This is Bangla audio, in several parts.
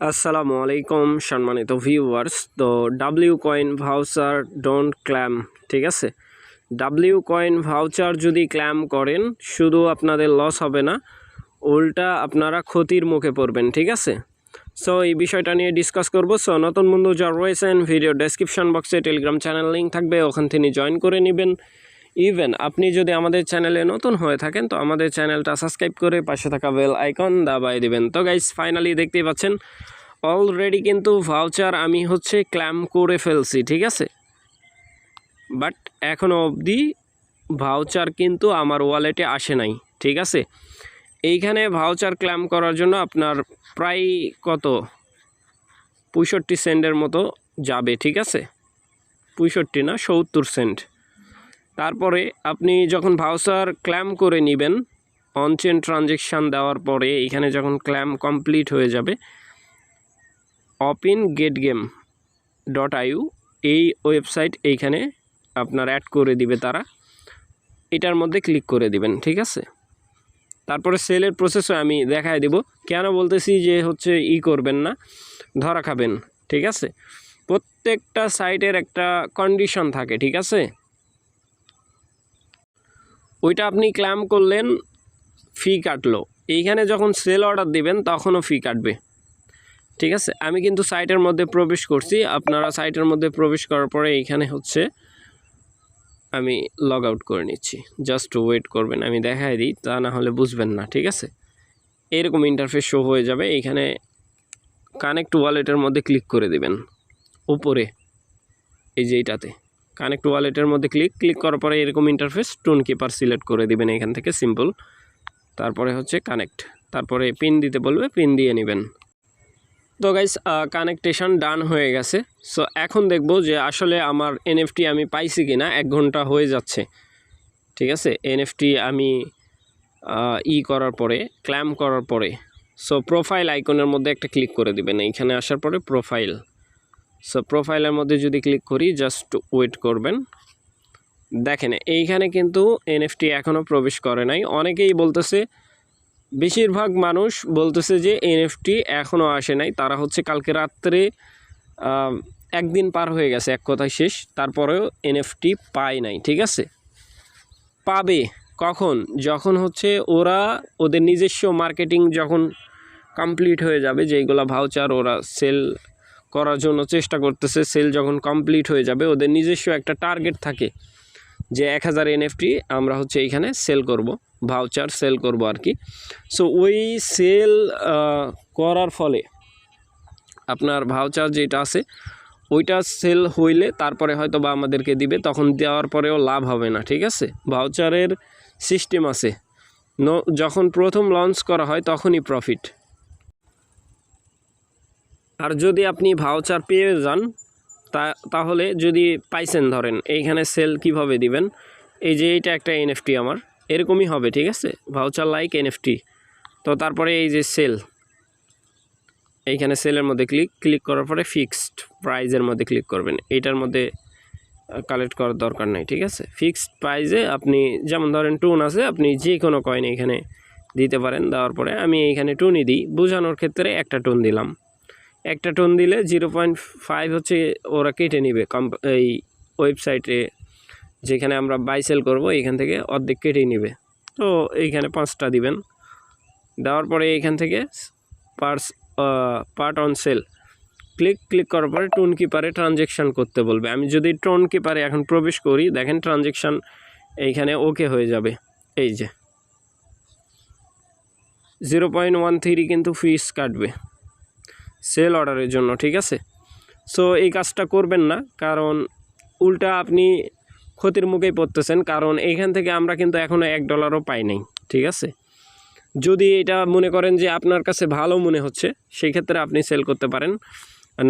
আসসালামু আলাইকুম, সম্মানিত ভিউয়ার্স তো W coin voucher don't claim ঠিক আছে? ডাব্লিউ কয়েন ভাউচার যদি ক্ল্যাম করেন, শুধু আপনাদের লস হবে না, উল্টা আপনারা ক্ষতির মুখে পড়বেন, ঠিক আছে? সো এই বিষয়টা নিয়ে ডিসকাস করব। সো নতুন বন্ধু যা রয়েছেন ভিডিও ডেসক্রিপশন বক্সে টেলিগ্রাম চ্যানেল লিঙ্ক থাকবে, ওখান থেকে জয়েন করে নেবেন। ইভেন আপনি যদি আমাদের চ্যানেলে নতুন হয়ে থাকেন, তো আমাদের চ্যানেলটা সাবস্ক্রাইব করে পাশে থাকা বেল আইকন দাবাই দিবেন। তো গাইস ফাইনালি দেখতেই পাচ্ছেন অলরেডি কিন্তু ভাউচার আমি হচ্ছে ক্ল্যাম করে ফেলছি, ঠিক আছে? বাট এখনও অবধি ভাউচার কিন্তু আমার ওয়ালেটে আসে নাই, ঠিক আছে? এইখানে ভাউচার ক্ল্যাম করার জন্য আপনার প্রায় কত? পঁয়ষট্টি সেন্টের মতো যাবে, ঠিক আছে? পঁয়ষট্টি না, সত্তর সেন্ট তারপরে আপনি যখন ভাউচার ক্ল্যাম করে নেবেন অনচেন ট্রানজেকশান দেওয়ার পরে এখানে যখন ক্ল্যাম কমপ্লিট হয়ে যাবে open get game dot io এই ওয়েবসাইট এইখানে আপনার অ্যাড করে দিবে তারা। এটার মধ্যে ক্লিক করে দিবেন, ঠিক আছে? তারপরে সেলের প্রসেসও আমি দেখায় দিব। কেন বলতেছি যে হচ্ছে ই করবেন না, ধরা খাবেন, ঠিক আছে? প্রত্যেকটা সাইটের একটা কন্ডিশন থাকে, ঠিক আছে? ওইটা আপনি ক্ল্যাম করলেন ফি কাটলো। এইখানে যখন সেল অর্ডার দিবেন, তখনও ফি কাটবে। ঠিক আছে? আমি কিন্তু সাইটের মধ্যে প্রবেশ করছি। আপনারা সাইটের মধ্যে প্রবেশ করার পরে এইখানে হচ্ছে আমি লগ আউট করে নিচ্ছি। জাস্ট ওয়েট করবেন, আমি দেখাই দিই, তা না হলে বুঝবেন না, ঠিক আছে? এরকম ইন্টারফেস শো হয়ে যাবে। এইখানে কানেক্ট ওয়ালেটের মধ্যে ক্লিক করে দিবেন। উপরে, এই যে এইটাতে। কানেক্ট ওয়ালেটের মধ্যে ক্লিক ক্লিক করার পরে এরকম ইন্টারফেস টোন কিপার সিলেক্ট করে দিবেন এখান থেকে সিম্পল তারপরে হচ্ছে কানেক্ট তারপরে পিন দিতে বলবে পিন দিয়ে নেবেন। তো গাইস কানেকটেশন ডান হয়ে গেছে। সো এখন দেখব যে আসলে আমার এনএফটি আমি পাইছি কি না এক ঘণ্টা হয়ে যাচ্ছে। ঠিক আছে? এনএফটি আমি ই করার পরে ক্ল্যাম করার পরে। সো প্রোফাইল আইকনের মধ্যে একটা ক্লিক করে দিবেন। এইখানে আসার পরে প্রোফাইল সো প্রোফাইলের মধ্যে যদি ক্লিক করি জাস্ট ওয়েট করবেন। দেখেন, এইখানে কিন্তু এনএফটি এখনও প্রবেশ করে নাই। অনেকেই বলতেছে, বেশিরভাগ মানুষ বলতেছে যে এনএফটি এখনও আসে নাই। তারা হচ্ছে কালকে রাত্রে একদিন পার হয়ে গেছে, এক কথায় শেষ। তারপরেও এনএফটি পায় নাই, ঠিক আছে? পাবে কখন? যখন হচ্ছে ওরা ওদের নিজস্ব মার্কেটিং যখন কমপ্লিট হয়ে যাবে, যেইগুলো ভাউচার ওরা সেল করার জন্য চেষ্টা করতেছে সেল যখন কমপ্লিট হয়ে যাবে, ওদের নিজস্ব একটা টার্গেট থাকে যে এক হাজার এনএফটি আমরা হচ্ছে এইখানে সেল করব ভাউচার সেল করব আর কি। সো ওই সেল করার ফলে আপনার ভাউচার যেটা আছে, ওইটা সেল হইলে তারপরে হয়তো বা আমাদেরকে দিবে, তখন দেওয়ার পরেও লাভ হবে না, ঠিক আছে? ভাউচারের সিস্টেম আছে। যখন প্রথম লঞ্চ করা হয় তখনই প্রফিট আর যদি আপনি ভাউচার পেয়ে যান, তা, তাহলে যদি পাইছেন ধরেন, এইখানে সেল কীভাবে দিবেন? এই যে এইটা একটা এনএফটি আমার, এরকমই হবে, ঠিক আছে? ভাউচার লাইক এনএফটি তো তারপরে এই যে সেল এইখানে সেলের মধ্যে ক্লিক ক্লিক করার পরে ফিক্সড প্রাইজের মধ্যে ক্লিক করবেন। এইটার মধ্যে কালেক্ট করার দরকার নেই, ঠিক আছে? ফিক্সড প্রাইজে আপনি, যেমন ধরেন টুন আছে, আপনি যে কোনো কয়েন এখানে দিতে পারেন। দেওয়ার পরে আমি এইখানে টুনই দিই। বোঝানোর ক্ষেত্রে একটা টুন দিলাম। একটা টোন দিলে জিরো পয়েন্ট ফাইভ হচ্ছে ওরা কেটে নিবে কম্প এই ওয়েবসাইটে, যেখানে আমরা বাই সেল করব, এখান থেকে অর্ধেক কেটে নিবে। তো এইখানে পাঁচটা দিবেন। দেওয়ার পরে এইখান থেকে purse part on sale. Click click করার পরে টোন কিপারে ট্রানজেকশান করতে বলবে। আমি যদি টোন কিপারে এখন প্রবেশ করি, দেখেন ট্রানজেকশান এইখানে ওকে হয়ে যাবে। এই যে। জিরো পয়েন্ট ওয়ান থ্রি কিন্তু ফিস কাটবে। সেল অর্ডারের জন্য, ঠিক আছে? সো এই কাজটা করবেন না, কারণ উল্টা আপনি ক্ষতির মুখেই পড়তেছেন, কারণ এইখান থেকে আমরা কিন্তু এখনও এক ডলারও পাই নাই, ঠিক আছে? যদি এটা মনে করেন যে আপনার কাছে ভালো মনে হচ্ছে, সেই ক্ষেত্রে আপনি সেল করতে পারেন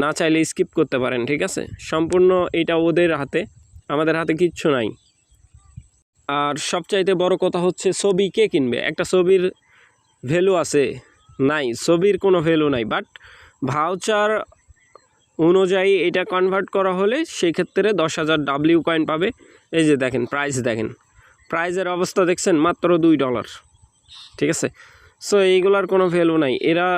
না চাইলে স্কিপ করতে পারেন, ঠিক আছে? সম্পূর্ণ এটা ওদের হাতে, আমাদের হাতে কিচ্ছু নাই। আর সবচাইতে বড় কথা হচ্ছে, ছবি কে কিনবে? একটা ছবির ভ্যালু আছে, নাই, ছবির কোনো ভ্যালু নাই বাট ভাউচার অনুযায়ী এটা কনভার্ট করা হলে সেই ক্ষেত্রে দশ হাজার ডাব্লিউ কয়েন পাবে। এই যে দেখেন প্রাইস দেখেন। প্রাইজের অবস্থা দেখছেন মাত্র দুই ডলার ঠিক আছে? সো এইগুলার কোনো ভ্যালু নাই। এরা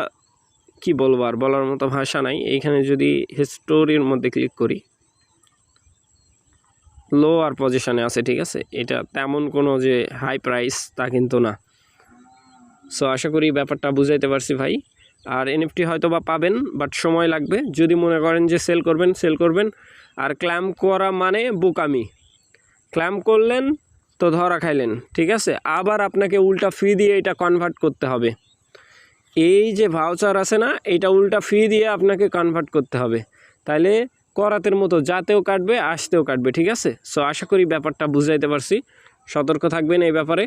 কি বলব আর, বলার মতো ভাষা নাই। এইখানে যদি হিস্টোরির মধ্যে ক্লিক করি লো আর পজিশনে আছে, ঠিক আছে? এটা তেমন কোনো যে হাই প্রাইস তা কিন্তু না। সো আশা করি ব্যাপারটা বুঝাইতে পারছি ভাই। আর এনএফটি হয়তো বা পাবেন বাট সময় লাগবে। যদি মনে করেন যে সেল করবেন সেল করবেন। আর ক্ল্যাম করা মানে বোকামি। ক্ল্যাম করলেন, তো ধরা খাইলেন, ঠিক আছে? আবার আপনাকে উল্টা ফি দিয়ে এটা কনভার্ট করতে হবে। এই যে ভাউচার আছে না এইটা উল্টা ফি দিয়ে আপনাকে কনভার্ট করতে হবে। তাইলে করাতের মতো যাতেও কাটবে, আসতেও কাটবে, ঠিক আছে? সো আশা করি ব্যাপারটা বুঝাইতে পারছি। সতর্ক থাকবেন এই ব্যাপারে।